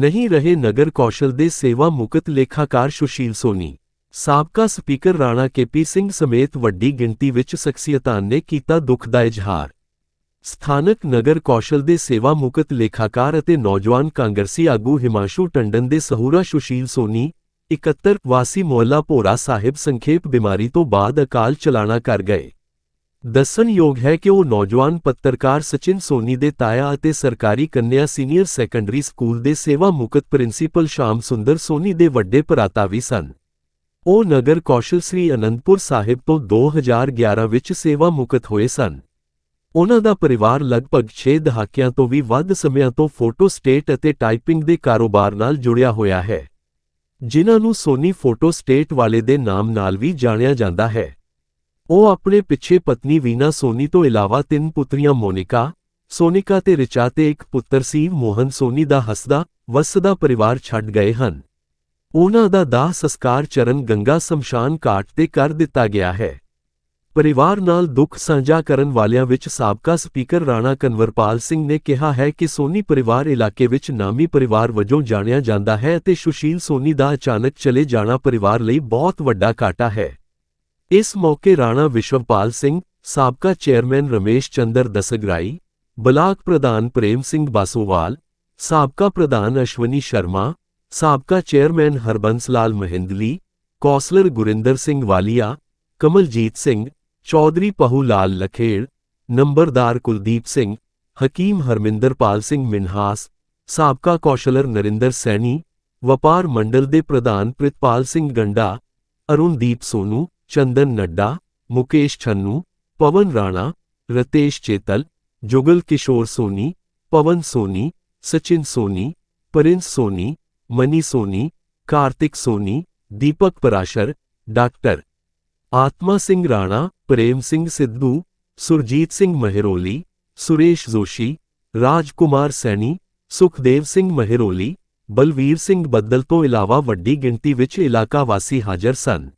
ਨਹੀਂ ਰਹੇ ਨਗਰ ਕੌਸ਼ਲ ਦੇ ਸੇਵਾ ਮੁਕਤ ਲੇਖਾਕਾਰ ਸੁਸ਼ੀਲ ਸੋਨੀ। ਸਾਬਕਾ ਸਪੀਕਰ ਰਾਣਾ ਕੇਪੀ ਸਿੰਘ ਸਮੇਤ ਵੱਡੀ ਗਿਣਤੀ ਵਿੱਚ ਸ਼ਖਸੀਅਤਾਂ ਨੇ ਕੀਤਾ ਦੁੱਖ ਦਾ ਇਜ਼ਹਾਰ। ਸਥਾਨਕ ਨਗਰ ਕੌਸ਼ਲ ਦੇ ਸੇਵਾ ਮੁਕਤ ਲੇਖਾਕਾਰ ਅਤੇ ਨੌਜਵਾਨ ਕਾਂਗਰਸੀ ਆਗੂ ਹਿਮਾਂਸ਼ੂ ਟੰਡਨ ਦੇ ਸਹੂਰਾ ਸੁਸ਼ੀਲ ਸੋਨੀ 71 ਵਾਸੀ ਮੁਹੱਲਾ ਭੋਰਾ ਸਾਹਿਬ ਸੰਖੇਪ ਬਿਮਾਰੀ ਤੋਂ ਬਾਅਦ ਅਕਾਲ ਚਲਾਣਾ ਕਰ ਗਏ। ਦੱਸਣਯੋਗ ਹੈ ਕਿ ਉਹ ਨੌਜਵਾਨ ਪੱਤਰਕਾਰ ਸਚਿਨ ਸੋਨੀ ਦੇ ਤਾਇਆ ਅਤੇ ਸਰਕਾਰੀ ਕੰਨਿਆ ਸੀਨੀਅਰ ਸੈਕੰਡਰੀ ਸਕੂਲ ਦੇ ਸੇਵਾ ਮੁਕਤ ਪ੍ਰਿੰਸੀਪਲ ਸ਼ਾਮ ਸੁੰਦਰ ਸੋਨੀ ਦੇ ਵੱਡੇ ਭਰਾਤਾ ਵੀ ਸਨ। ਉਹ ਨਗਰ ਕੌਸ਼ਲ ਸ੍ਰੀ ਅਨੰਦਪੁਰ ਸਾਹਿਬ ਤੋਂ 2011 ਵਿੱਚ ਸੇਵਾ ਮੁਕਤ ਹੋਏ ਸਨ। ਉਹਨਾਂ ਦਾ ਪਰਿਵਾਰ ਲਗਭਗ 6 ਦਹਾਕਿਆਂ ਤੋਂ ਵੀ ਵੱਧ ਸਮਿਆਂ ਤੋਂ ਫੋਟੋ ਸਟੇਟ ਅਤੇ ਟਾਈਪਿੰਗ ਦੇ ਕਾਰੋਬਾਰ ਨਾਲ ਜੁੜਿਆ ਹੋਇਆ ਹੈ, ਜਿਨ੍ਹਾਂ ਨੂੰ ਸੋਨੀ ਫੋਟੋ ਸਟੇਟ ਵਾਲੇ ਦੇ ਨਾਮ ਨਾਲ ਵੀ ਜਾਣਿਆ ਜਾਂਦਾ ਹੈ। ਉਹ ਆਪਣੇ ਪਿੱਛੇ ਪਤਨੀ ਵੀਨਾ ਸੋਨੀ ਤੋਂ ਇਲਾਵਾ ਤਿੰਨ ਪੁੱਤਰੀਆਂ ਮੋਨਿਕਾ, ਸੋਨਿਕਾ ਤੇ ਰਿਚਾ ਤੇ ਇੱਕ ਪੁੱਤਰ ਸੀਵ ਮੋਹਨ। ਸੋਨੀ ਦਾ ਹੱਸਦਾ, ਵਸਦਾ ਪਰਿਵਾਰ ਛੱਡ ਗਏ ਹਨ। ਉਹਨਾਂ ਦਾ ਦਾਹ ਸੰਸਕਾਰ ਚਰਨ ਗੰਗਾ ਸ਼ਮਸ਼ਾਨ ਘਾਟ ਤੇ ਕਰ ਦਿੱਤਾ ਗਿਆ ਹੈ। ਪਰਿਵਾਰ ਨਾਲ ਦੁੱਖ ਸਾਂਝਾ ਕਰਨ ਵਾਲਿਆਂ ਵਿੱਚ ਸਾਬਕਾ ਸਪੀਕਰ ਰਾਣਾ ਕਨਵਰਪਾਲ ਸਿੰਘ ਨੇ ਕਿਹਾ ਹੈ ਕਿ ਸੋਨੀ ਪਰਿਵਾਰ ਇਲਾਕੇ ਵਿੱਚ ਨਾਮੀ ਪਰਿਵਾਰ ਵਜੋਂ ਜਾਣਿਆ ਜਾਂਦਾ ਹੈ ਅਤੇ ਸੁਸ਼ੀਲ ਸੋਨੀ ਦਾ ਅਚਾਨਕ ਚਲੇ ਜਾਣਾ ਪਰਿਵਾਰ ਲਈ ਬਹੁਤ ਵੱਡਾ ਘਾਟਾ ਹੈ। ਇਸ ਮੌਕੇ ਰਾਣਾ ਵਿਸ਼ਵਪਾਲ ਸਿੰਘ ਸਾਬਕਾ ਚੇਅਰਮੈਨ ਰਮੇਸ਼ ਚੰਦਰ ਦਸਗਰਾਈ ਬਲਾਕ ਪ੍ਰਧਾਨ ਪ੍ਰੇਮ ਸਿੰਘ ਬਾਸੋਵਾਲ ਸਾਬਕਾ ਪ੍ਰਧਾਨ ਅਸ਼ਵਨੀ ਸ਼ਰਮਾ ਸਾਬਕਾ ਚੇਅਰਮੈਨ ਹਰਬੰਸ ਲਾਲ ਮਹਿੰਦਲੀ ਕੌਂਸਲਰ ਗੁਰਿੰਦਰ ਸਿੰਘ ਵਾਲੀਆ ਕਮਲਜੀਤ ਸਿੰਘ ਚੌਧਰੀ ਪਹੂ ਲਾਲ ਲਖੇੜ ਨੰਬਰਦਾਰ ਕੁਲਦੀਪ ਸਿੰਘ ਹਕੀਮ ਹਰਮਿੰਦਰਪਾਲ ਸਿੰਘ ਮਿਨਹਾਸ ਸਾਬਕਾ ਕੌਸ਼ਲਰ ਨਰਿੰਦਰ ਸੈਣੀ ਵਪਾਰ ਮੰਡਲ ਦੇ ਪ੍ਰਧਾਨ ਪ੍ਰਿਤਪਾਲ ਸਿੰਘ ਗੰਡਾ ਅਰੁਣਦੀਪ ਸੋਨੂ ਚੰਦਨ ਨੱਡਾ ਮੁਕੇਸ਼ ਛੰਨੂ ਪਵਨ ਰਾਣਾ ਰਤੇਸ਼ ਚੇਤਲ ਜੁਗਲ ਕਿਸ਼ੋਰ ਸੋਨੀ ਪਵਨ ਸੋਨੀ ਸਚਿਨ ਸੋਨੀ ਪ੍ਰਿੰਸ ਸੋਨੀ ਮਨੀ ਸੋਨੀ ਕਾਰਤਿਕ ਸੋਨੀ ਦੀਪਕ ਪਰਾਸ਼ਰ ਡਾਕਟਰ ਆਤਮਾ ਸਿੰਘ ਰਾਣਾ ਪ੍ਰੇਮ ਸਿੰਘ ਸਿੱਧੂ ਸੁਰਜੀਤ ਸਿੰਘ ਮਹਿਰੋਲੀ ਸੁਰੇਸ਼ ਜੋਸ਼ੀ ਰਾਜਕੁਮਾਰ ਸੈਣੀ ਸੁਖਦੇਵ ਸਿੰਘ ਮਹਿਰੋਲੀ ਬਲਵੀਰ ਸਿੰਘ ਬੱਦਲ ਤੋਂ ਇਲਾਵਾ ਵੱਡੀ ਗਿਣਤੀ ਵਿੱਚ ਇਲਾਕਾ ਵਾਸੀ ਹਾਜ਼ਰ ਸਨ